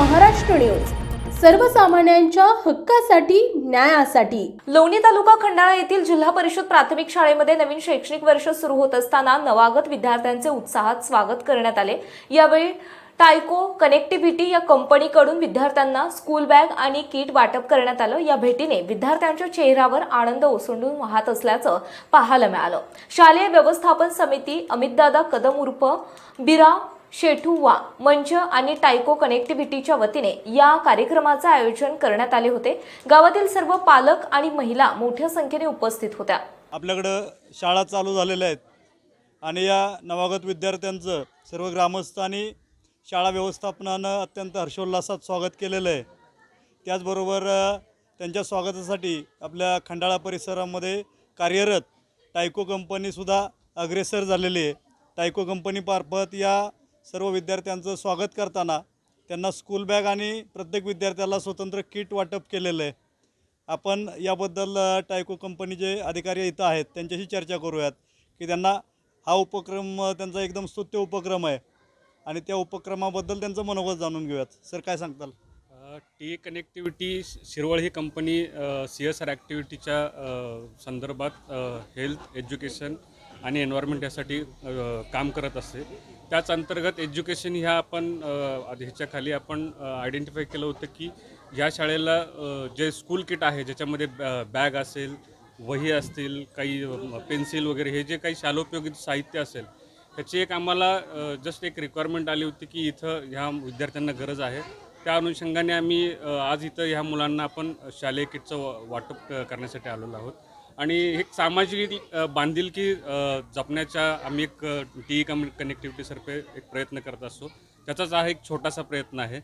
Maharashtra news. सर्वसामान्यांच्या हक्कासाठी न्यायासाठी. लोणी तालुका खंडाळा येथील जिल्हा परिषद प्राथमिक शाळेमध्ये नवीन शैक्षणिक वर्ष सुरू होत असताना नवागत विद्यार्थ्यांचे उत्साहात स्वागत करण्यात आले. यावेळी टायको कनेक्टिव्हिटी या कंपनीकडून विद्यार्थ्यांना स्कूल बॅग आणि किट वाटप करण्यात आलं. या भेटीने विद्यार्थ्यांच्या चेहऱ्यावर आनंद ओसंडून वाहत असल्याचं पाहायला मिळालं. शालेय व्यवस्थापन समिती अमितदादा कदम उर्फ बिरा शेठुवा मंच आणि टायको कनेक्टिव्हिटीच्या वतीने या कार्यक्रमाचे आयोजन करण्यात आले होते. गावातील सर्व पालक आणि महिला मोठ्या संख्येने उपस्थित होत्या. आपल्याकडं शाळा चालू झालेल्या आहेत आणि या नवागत विद्यार्थ्यांचं सर्व ग्रामस्थांनी शाळा व्यवस्थापनानं अत्यंत हर्षोल्लासात स्वागत केलेलं आहे. त्याचबरोबर त्यांच्या स्वागतासाठी आपल्या खंडाळा परिसरामध्ये कार्यरत टायको कंपनीसुद्धा अग्रेसर झालेली आहे. टायको कंपनीमार्फत या सर्व विद्यार्थ्यांचं स्वागत करताना त्यांना स्कूल बॅग आणि प्रत्येक विद्यार्थ्याला स्वतंत्र किट वाटप केलेलं आहे. आपण याबद्दल टायको कंपनीचे अधिकारी इथं आहेत त्यांच्याशी चर्चा करूयात की त्यांना हा उपक्रम त्यांचा एकदम स्तुत्य उपक्रम आहे आणि त्या उपक्रमाबद्दल त्यांचं मनोगत जाणून घेऊयात. सर काय सांगताल? टी कनेक्टिव्हिटी शिरवळ ही कंपनी सी एस आर ॲक्टिव्हिटीच्या संदर्भात हेल्थ एज्युकेशन आणि एन्व्हायरमेंट यासाठी काम करत असते. त्याच अंतर्गत एज्युकेशन ह्या आपण ह्याच्याखाली ह्याच्या खाली आपण आयडेंटिफाय केलं होतं की ह्या शाळेला जे स्कूल किट आहे ज्याच्यामध्ये बॅग असेल वही असतील काही पेन्सिल वगैरे हे जे काही शालोपयोगी साहित्य असेल ह्याची एक आम्हाला जस्ट एक रिक्वायरमेंट आली होती की इथं ह्या विद्यार्थ्यांना गरज आहे. त्या अनुषंगाने आम्ही आज इथं ह्या मुलांना आपण शालेय किटचं वा- वाटप करण्यासाठी आलेलो आहोत. आणि एक सामाजिक बांधिलकी जपण्याच्या आम्ही एक टी कम कनेक्टिव्हिटीतर्फे एक प्रयत्न करत असतो. त्याचाच हा एक छोटासा प्रयत्न आहे.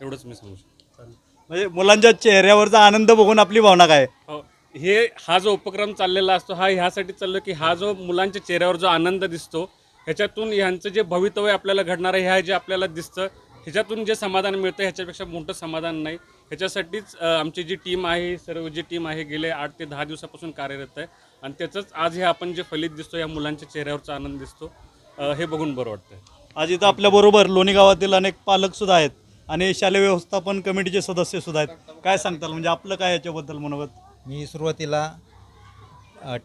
एवढंच मी सांगू शकतो. म्हणजे मुलांच्या चेहऱ्यावरचा आनंद बघून आपली भावना काय? हो हे हा जो उपक्रम चाललेला असतो हा ह्यासाठी चाललो की हा जो मुलांच्या चेहऱ्यावर जो आनंद दिसतो ह्याच्यातून ह्यांचं जे भवितव्य आपल्याला घडणार आहे ह्या जे आपल्याला दिसतं ह्याच्यातून जे समाधान मिळतं ह्याच्यापेक्षा मोठं समाधान नाही. ह्याच्यासाठीच आमची जी टीम आहे सर्व जी टीम आहे गेले आठ ते दहा दिवसापासून कार्यरत आहे. आणि त्याचंच आज हे आपण जे फलित दिसतो या मुलांच्या चेहऱ्यावरचा आनंद दिसतो हे बघून बरं वाटतं आज इथं आपल्याबरोबर लोणी गावातील अनेक पालकसुद्धा आहेत आणि शालेय व्यवस्थापन कमिटीचे सदस्यसुद्धा आहेत. काय सांगताल? म्हणजे आपलं काय याच्याबद्दल मनोगत? मी सुरुवातीला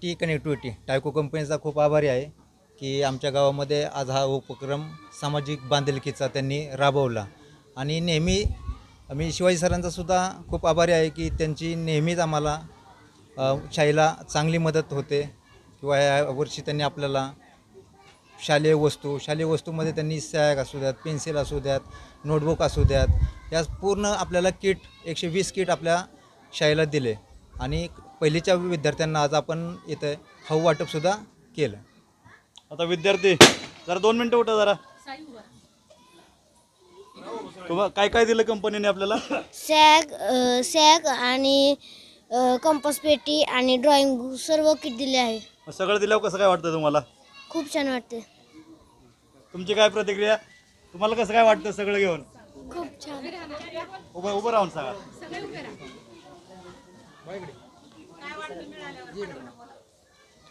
टी कनेक्टिव्हिटी टायको कंपनीचा खूप आभारी आहे. की आमच्या गावामध्ये आज हा उपक्रम सामाजिक बांधिलकीचा त्यांनी राबवला. आणि नेहमी मी शिवाजी सरांचा सुद्धा खूप आभारी आहे की त्यांची नेहमीच आम्हाला शाळेला चांगली मदत होते किंवा या वर्षी त्यांनी आपल्याला शालेय वस्तू शालेय वस्तूमध्ये त्यांनी सॅग असू द्यात पेन्सिल असू द्यात नोटबुक असू द्यात या पूर्ण आपल्याला किट एकशे वीस किट आपल्या शाळेला दिले. आणि पहिलीच्या विद्यार्थ्यांना आज आपण इथं खाऊ वाटपसुद्धा केलं. आता विद्यार्थी जरा दोन मिनटं उठा जरा. तुम्हा काय काय दिलं कंपनीने आपल्याला? सॅग अ, सॅग आणि अ, कंपास पेटी आणि ड्रॉइंग बुक सर्व किट दिले आहे. सगळं दिल्यावर कसं काय वाटतं तुम्हाला? खूप छान वाटते तुमची काय प्रतिक्रिया? तुम्हाला कसं काय वाटतं सगळं घेऊन? खूप छान. उभं उभं राहून सांगा.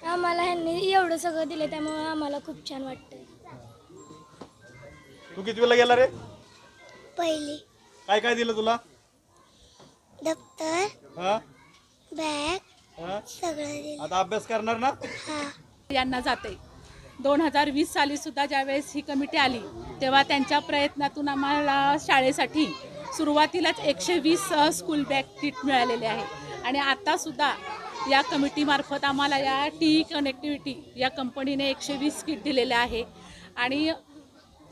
आम्हाला ह्यांनी एवढं सगळं दिलं त्यामुळे आम्हाला खूप छान वाटतंय. तू कितवीला गेला रे? पहिली. काय काय दिलं तुला? दप्तर हा? बॅग हा? सगळं दिलं. आता अभ्यास करणार ना? हा. यांना जाते. दोन हजार वीस साली सुद्धा ज्यावेळेस ही कमिटी आली तेव्हा त्यांच्या प्रयत्नातून आम्हाला शाळेसाठी सुरुवातीलाच एकशे वीस स्कूल बॅग किट मिळालेले आहे. आणि आत्तासुद्धा या कमिटीमार्फत आम्हाला या टी कनेक्टिव्हिटी या कंपनीने एकशे वीस किट दिलेले आहे. आणि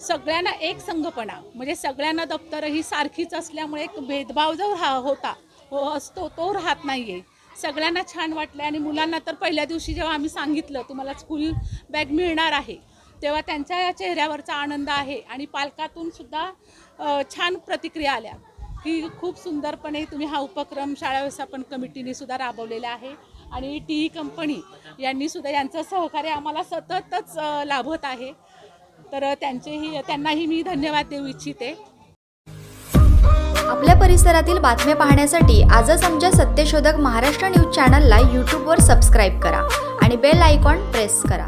सगळ्यांना एक संघपणा म्हणजे सगळ्यांना दप्तरं ही सारखीच असल्यामुळे एक भेदभाव जो हा होता हो असतो तो राहत नाही आहे सगळ्यांना छान वाटलं आणि मुलांना तर पहिल्या दिवशी जेव्हा आम्ही सांगितलं तुम्हाला स्कूल बॅग मिळणार आहे. तेव्हा त्यांच्या चेहऱ्यावरचा आनंद आहे आणि पालकातून सुद्धा छान प्रतिक्रिया आल्या. की खूप सुंदरपणे तुम्ही हा उपक्रम शाळा व्यवस्थापन कमिटीने सुद्धा राबवलेला आहे. आणि टी कंपनी यांनी सुद्धा यांचं सहकार्य आम्हाला सततच लाभत आहे. तर त्यांचेही त्यांनाही मी धन्यवाद देऊ इच्छिते. आपल्या परिसरातील बातम्या पाहण्यासाठी आजच आमच्या सत्यशोधक महाराष्ट्र न्यूज चॅनलला यूट्यूबवर सबस्क्राईब करा आणि बेल आयकॉन प्रेस करा.